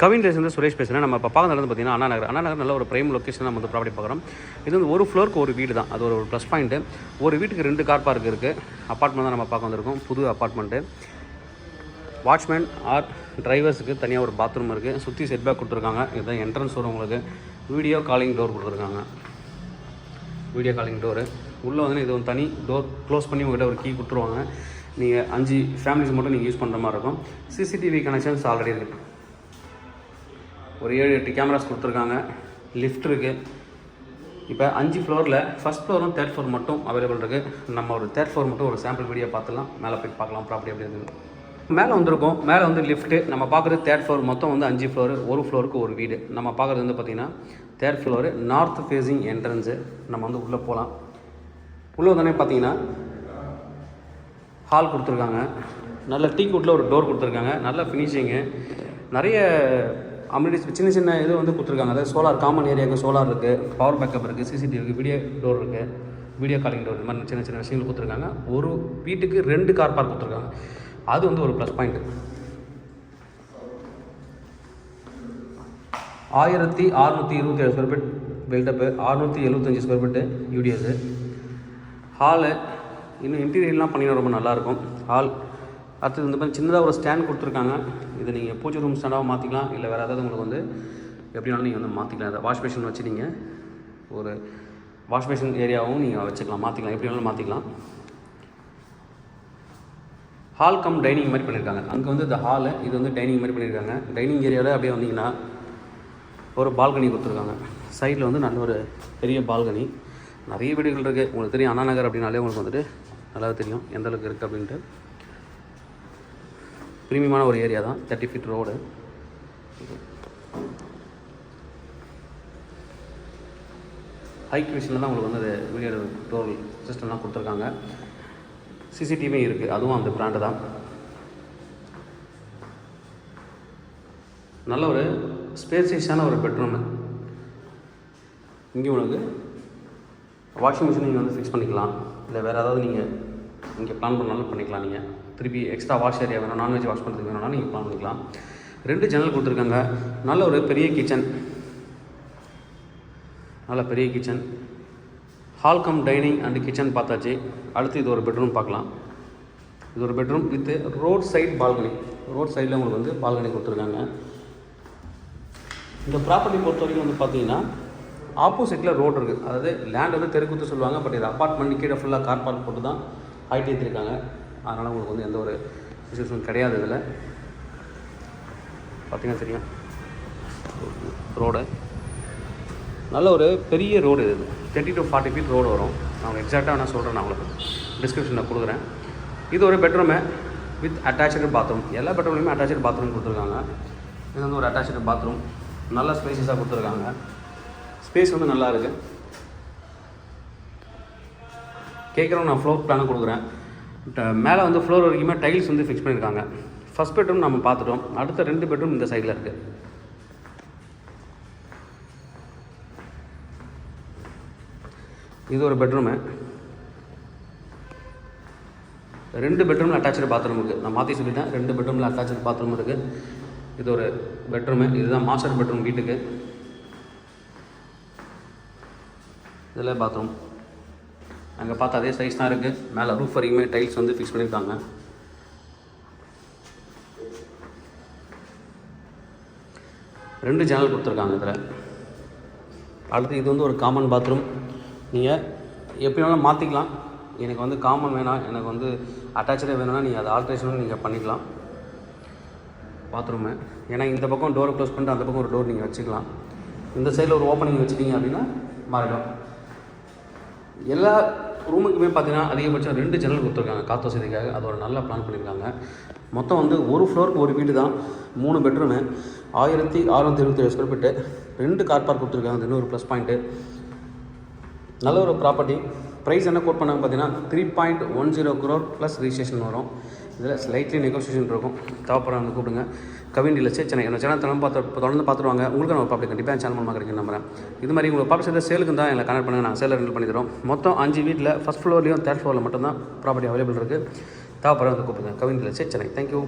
கவின் வந்து சுரேஷ் பேசுகிறேன் நம்ம இப்போ பார்க்க நடந்து பார்த்தீங்கன்னா அண்ணா நகர். அண்ணா நகர் நல்ல ஒரு பிரைம் லொக்கேஷன் நம்ம வந்து ப்ராப்பர்ட்டி பார்க்குறோம். இது வந்து ஒரு ஃப்ளோருக்கு ஒரு வீடு தான். அது ஒரு ப்ளஸ் பாயிண்ட்டு ஒரு வீட்டுக்கு ரெண்டு கார் பார்க் இருக்குது அப்பார்ட்மெண்ட் தான் நம்ம பார்க்க வந்திருக்கோம். புது அப்பார்ட்மெண்ட்டு வாட்ச்மேன் ஆர் டிரைவர்ஸுக்கு தனியாக ஒரு பாத்ரூம் இருக்குது சுற்றி செட்பேக் கொடுத்துருக்காங்க. இதுதான் என்ட்ரன்ஸ் வரும் உங்களுக்கு. வீடியோ காலிங் டோர் கொடுத்துருக்காங்க. வீடியோ காலிங் டோரு உள்ளே வந்து இது வந்து தனி டோர் க்ளோஸ் பண்ணி உங்கள்கிட்ட ஒரு கீ கொடுத்துருவாங்க. நீங்கள் அஞ்சு ஃபேமிலிஸ் மட்டும் நீங்கள் யூஸ் பண்ணுற மாதிரி இருக்கும். சிசிடிவி கனெக்ஷன்ஸ் ஆல்ரெடி இருக்குது ஒரு ஏழு எட்டு கேமராஸ் கொடுத்துருக்காங்க. லிஃப்ட் இருக்குது இப்போ அஞ்சு ஃப்ளோரில் ஃபஸ்ட் ஃப்ளோரும் தேர்ட் ஃப்ளோர் மட்டும் அவைலபிள் இருக்குது நம்ம ஒரு தேர்ட் ஃப்ளோர் மட்டும் ஒரு சாம்பிள் வீடியோ பார்த்துலாம் மேலே போய் பார்க்கலாம் ப்ராப்பர்ட்டி அப்படின்னு இருக்குது மேலே வந்திருக்கோம். மேலே வந்து லிஃப்ட்டு நம்ம பார்க்குறது தேர்ட் ஃப்ளோர் மொத்தம் வந்து அஞ்சு ஃப்ளோர் ஒரு ஃப்ளோருக்கு ஒரு வீடு. நம்ம பார்க்குறது வந்து பார்த்திங்கன்னா third floor north facing entrance நம்ம வந்து உள்ளே போகலாம். உள்ளே வந்தோடனே பார்த்தீங்கன்னா ஹால் கொடுத்துருக்காங்க. நல்ல டீ குட்டில் ஒரு டோர் கொடுத்துருக்காங்க. நல்ல ஃபினிஷிங்கு நிறைய அம்யூனிட்டிஸ் சின்ன சின்ன இது வந்து கொடுத்துருக்காங்க. அதாவது சோலார் காமன் ஏரியாவுக்கு சோலார் இருக்குது பவர் பேக்கப் இருக்குது சிசிடிவி இருக்குது வீடியோ டோர் இருக்குது வீடியோ காலிங் டோர் இந்த மாதிரி சின்ன சின்ன விஷயங்கள் கொடுத்துருக்காங்க. ஒரு வீட்டுக்கு ரெண்டு கார் பார்க் கொடுத்துருக்காங்க. அது வந்து ஒரு ப்ளஸ் பாயிண்ட்டு ஆயிரத்தி அறுநூற்றி இருபத்தி ஏழு ஸ்கொயர் ஃபீட் பில்டப்பு அறுநூற்றி எழுபத்தஞ்சி ஸ்கொயர் ஃபீட்டு யூடிஎஸ்ஸு ஹாலு இன்னும் இன்டீரியர்லாம் பண்ணினா ரொம்ப நல்லாயிருக்கும் ஹால் அடுத்தது இந்த மாதிரி சின்னதாக ஒரு ஸ்டாண்ட் கொடுத்துருக்காங்க. இதை நீங்கள் பூஜை ரூம் ஸ்டாண்டாகவும் மாற்றிக்கலாம் இல்லை வேறு ஏதாவது உங்களுக்கு வந்து எப்படினாலும் நீங்கள் வந்து மாற்றிக்கலாம் அதை வாஷ் மிஷின் வச்சு நீங்கள் ஒரு வாஷ் மிஷின் ஏரியாவும் நீங்கள் வச்சுக்கலாம். மாற்றிக்கலாம் எப்படி வேணாலும் மாற்றிக்கலாம் ஹால் கம் டைனிங் மாதிரி பண்ணியிருக்காங்க அங்கே வந்து இந்த ஹாலு இது வந்து டைனிங் மாதிரி பண்ணியிருக்காங்க டைனிங் ஏரியாவில் அப்படியே வந்தீங்கன்னா ஒரு பால்கனி கொடுத்துருக்காங்க. சைடில் வந்து நல்ல ஒரு பெரிய பால்கனி நிறைய வீடுகள் இருக்குது உங்களுக்கு தெரியும் அண்ணா நகர் அப்படின்னாலே உங்களுக்கு வந்துட்டு நல்லாவே தெரியும். எந்த அளவுக்கு இருக்குது அப்படின்ட்டு. ப்ரீமியமான ஒரு ஏரியா தான் தேர்ட்டி ஃபீட் ரோடு ஹைக் விஷனில் தான் உங்களுக்கு வந்து அது வீடியோ டோர் சிஸ்டம்லாம் கொடுத்துருக்காங்க. சிசிடிவியும் இருக்குது அதுவும் அந்த பிராண்டு தான். நல்ல ஒரு ஸ்பேசியஸான ஒரு பெட்ரூமு இங்கே உங்களுக்கு வாஷிங் மிஷின் நீங்கள் வந்து ஃபிக்ஸ் பண்ணிக்கலாம். இல்லை வேறு ஏதாவது நீங்கள் இங்கே பிளான் பண்ணாலும் பண்ணிக்கலாம் நீங்கள் திருப்பி எக்ஸ்ட்ரா வாஷ் ஏரியா வேணும் நான்வெஜ் வாஷ் பண்ணுறதுக்கு வேணும்னா நீங்கள் பிளான் பண்ணிக்கலாம். ரெண்டு ஜன்னல் கொடுத்துருக்காங்க. நல்ல ஒரு பெரிய கிச்சன் நல்ல பெரிய kitchen hall cum dining and kitchen பார்த்தாச்சு. அடுத்து இது ஒரு பெட்ரூம் பார்க்கலாம். இது ஒரு bedroom with road side balcony road சைடில் உங்களுக்கு வந்து பால்கனி கொடுத்துருக்காங்க. இந்த ப்ராப்பர்ட்டி பொறுத்த வரைக்கும் வந்து பார்த்தீங்கன்னா ஆப்போசிட்டில் ரோடு இருக்குது அதாவது லேண்ட் வந்து தெருக்குத்து சொல்லுவாங்க பட் இது அப்பார்ட்மெண்ட் கீழே ஃபுல்லாக கார் பார்க் போட்டு தான் ஹைட் ஏற்றிருக்காங்க அதனால் உங்களுக்கு வந்து எந்த ஒரு இஷ்யூஸும் கிடையாது இதில். பார்த்தீங்கன்னா தெரியும். ரோடு. நல்ல ஒரு பெரிய ரோடு இது. Thirty to forty feet road வரும். நான் எக்ஸாக்டாக நான் சொல்கிறேன் நான் உங்களுக்கு டிஸ்கிரிப்ஷனில் கொடுக்குறேன். இது ஒரு பெட்ரூமு வித் அட்டாச்சு பாத்ரூம் எல்லா பெட்ரூம்லையுமே அட்டாச்சு பாத்ரூம் கொடுத்துருக்காங்க. இது வந்து ஒரு அட்டாச்சு பாத்ரூம் நல்ல ஸ்பேசஸாக கொடுத்துருக்காங்க. ஸ்பேஸ் வந்து நல்லா இருக்குது கேட்குறவங்க நான் ஃப்ளோர் பிளானை கொடுக்குறேன். மேலே வந்து ஃப்ளோர் வரைக்குமே டைல்ஸ் வந்து ஃபிக்ஸ் பண்ணியிருக்காங்க. ஃபஸ்ட் பெட்ரூம் நம்ம பார்த்துட்டோம். அடுத்த ரெண்டு பெட்ரூம் இந்த சைடில் இருக்குது இது ஒரு பெட்ரூமு ரெண்டு பெட்ரூமில் அட்டாச்சு பாத்ரூம் இருக்குது நான் மாற்றி சொல்லிட்டேன். ரெண்டு பெட்ரூமில் அட்டாச்சு பாத்ரூம் இருக்குது இது ஒரு பெட்ரூமு இதுதான் மாஸ்டர் பெட்ரூம் வீட்டுக்கு. இதில் பாத்ரூம் அங்கே பார்த்தா அதே சைஸ் தான் இருக்குது மேலே ரூஃப் வரைக்குமே டைல்ஸ் வந்து ஃபிக்ஸ் பண்ணியிருக்காங்க ரெண்டு ஜன்னல் கொடுத்துருக்காங்க இதில். அடுத்து இது வந்து ஒரு காமன் பாத்ரூம் நீங்கள் எப்படி வேணாலும் மாற்றிக்கலாம் எனக்கு வந்து காமன் வேணாம். எனக்கு வந்து அட்டாச்சடே வேணும்னா நீங்கள் அதை ஆல்ட்ரேஷனும் நீங்கள் பண்ணிக்கலாம். பாத்ரூமு ஏன்னா இந்த பக்கம் டோரை க்ளோஸ் பண்ணிட்டு அந்த பக்கம் ஒரு டோர் நீங்கள் வச்சுக்கலாம். இந்த சைடில் ஒரு ஓப்பனிங் வச்சுட்டீங்க அப்படின்னா மாறிடும். எல்லா ரூமுக்குமே பார்த்தீங்கன்னா அதிகபட்சம் ரெண்டு ஜன்னல் கொடுத்துருக்காங்க. காற்று வசதிக்காக அது ஒரு நல்ல பிளான் பண்ணியிருக்காங்க. மொத்தம் வந்து ஒரு ஃப்ளோருக்கு ஒரு வீடு தான். மூணு பெட்ரூமு ஆயிரத்தி அறுநூத்தி இருபத்தேழு ஸ்கொயர் ஃபீட்டு ரெண்டு கார் பார்க் கொடுத்துருக்காங்க. அது இன்னொரு ப்ளஸ் பாயிண்ட்டு நல்ல ஒரு ப்ராப்பர்ட்டி ப்ரைஸ் என்ன கோட் பண்ணாங்க பார்த்தீங்கன்னா three point one zero crore plus registration வரும். இதில் ஸ்லைட்லி நெகோசியேஷன் இருக்கும். தேவைப்படுற வந்து கூப்பிடுங்க. கவின் இல்லை சென்னை. என்னோட சேனல் தொடர்ந்து பார்த்து தொடர்ந்து பார்த்துருவாங்க. உங்களுக்கு நம்ம பப்ளிக் கண்டிப்பாக சேனல் மூலமாக கிடைக்கும் நம்புறேன். இது மாதிரி உங்களுக்கு ப்ராப்பர்ட்டி சேலுக்கு தான் எங்களை கனெக்ட் பண்ணுங்கள் நாங்கள் சேலில் ரெண்டு பண்ணி தரோம் மொத்தம் அஞ்சு வீட்டில் ஃபஸ்ட் ஃப்ளோர்லேயும் தேர்ட் ஃப்ளோரில் மட்டும்தான் ப்ராப்பர்ட்டி அவைலபிள் இருக்குது தேவைப்படுற வந்து கூப்பிடுங்க. கவின் இல்லை சென்னை. தேங்க்யூ